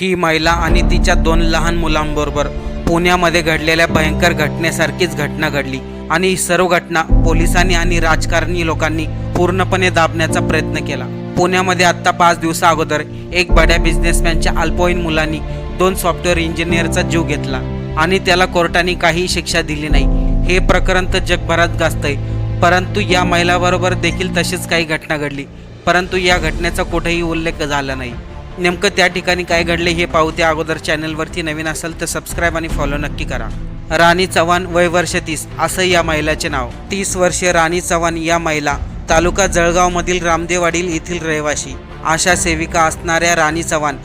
ही महिला आणि तिच्या दोन लहान मुलांबरोबर पुण्यामध्ये घडलेल्या भयंकर घटनेसारखीच घटना घडली आणि ही सर्व घटना पोलिसांनी आणि राजकारणी लोकांनी पूर्णपणे दाबण्याचा प्रयत्न केला. पुण्यामध्ये आत्ता पाच दिवसा अगोदर एक बड्या बिझनेसमॅनच्या अल्पवयीन मुलांनी दोन सॉफ्टवेअर इंजिनियरचा जीव घेतला आणि त्याला कोर्टाने काही शिक्षा दिली नाही. हे प्रकरण तर जगभरात गाजतंय परंतु या महिलाबरोबर देखील तशीच काही घटना घडली परंतु या घटनेचा कुठेही उल्लेख झाला नाही. नेमकं त्या ठिकाणी काय घडले हे पाहू त्या अगोदर चॅनलवरती नवीन असेल तर सबस्क्राईब आणि फॉलो नक्की करा. राणी चव्हाण वय वर्ष तीस असं या महिलाचे नाव. तीस वर्षीय राणी चव्हाण या महिला तालुका जळगावमधील रामदेवाडील येथील रहिवाशी. आशा सेविका असणाऱ्या राणी चव्हाण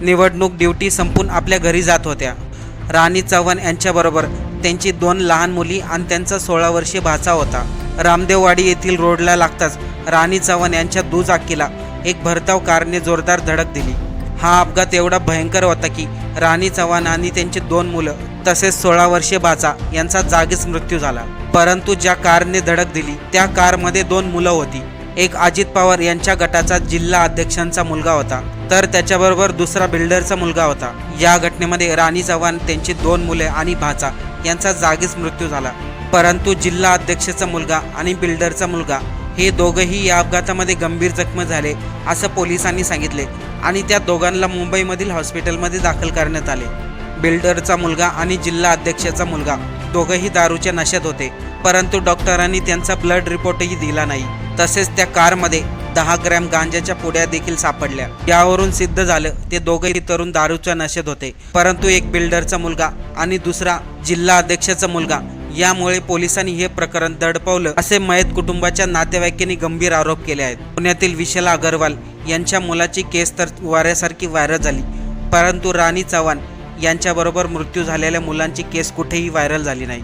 निवडणूक ड्युटी संपून आपल्या घरी जात होत्या. राणी चव्हाण यांच्याबरोबर त्यांची दोन लहान मुली आणि त्यांचा सोळा वर्षीय भाचा होता. रामदेववाडी येथील रोडला लागताच राणी चव्हाण यांच्या दुचाकीला एक भरधाव कारने जोरदार धडक दिली. हा अपघात एवढा भयंकर होता की राणी चव्हाण आणि त्यांची दोन मुलं तसेच सोळा वर्षीय बाचा यांचा जागीच मृत्यू झाला. परंतु ज्या कारने धडक दिली त्या कारमध्ये दोन मुलं होती. एक अजित पवार यांच्या गटाचा जिल्हा अध्यक्षांचा मुलगा होता तर त्याच्याबरोबर दुसरा बिल्डरचा मुलगा होता. या घटनेमध्ये राणी चव्हाण त्यांची दोन मुले आणि भाचा यांचा जागीच मृत्यू झाला. परंतु जिल्हा अध्यक्षाचा मुलगा आणि बिल्डरचा मुलगा हे दोघंही या अपघातामध्ये गंभीर जखमी झाले असं पोलिसांनी सांगितले आणि त्या दोघांना मुंबईमधील हॉस्पिटलमध्ये दाखल करण्यात आले. बिल्डरचा मुलगा आणि जिल्हा अध्यक्षाचा मुलगा दोघंही दारूच्या नशेत होते परंतु डॉक्टरांनी त्यांचा ब्लड रिपोर्टही दिला नाही. तसेच त्या कारमध्ये दहा ग्रॅम गांजाच्या पुड्या देखील सापडल्या. यावरून सिद्ध झालं ते दोघेही तरुण दारूच्या नशेत होते परंतु एक बिल्डरचा मुलगा आणि दुसरा जिल्हा अध्यक्षाचा मुलगा यामुळे पोलिसांनी हे प्रकरण दडपवलं असे मयत कुटुंबाच्या नातेवाईकांनी गंभीर आरोप केले आहेत. पुण्यातील विशाला अगरवाल यांच्या मुलाची केस तर वाऱ्यासारखी व्हायरल झाली परंतु राणी चव्हाण यांच्याबरोबर मृत्यू झालेल्या मुलांची केस कुठेही व्हायरल झाली नाही.